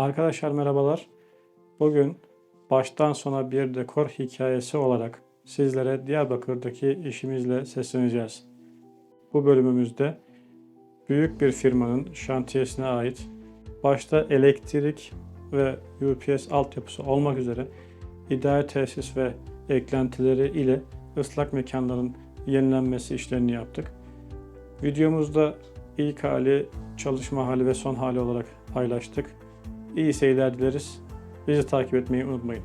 Arkadaşlar merhabalar. Bugün baştan sona bir dekor hikayesi olarak sizlere Diyarbakır'daki işimizle sesleneceğiz. Bu bölümümüzde büyük bir firmanın şantiyesine ait başta elektrik ve UPS altyapısı olmak üzere idare tesis ve eklentileri ile ıslak mekanların yenilenmesi işlerini yaptık. Videomuzda ilk hali, çalışma hali ve son hali olarak paylaştık. İyi seyirler dileriz. Bizi takip etmeyi unutmayın.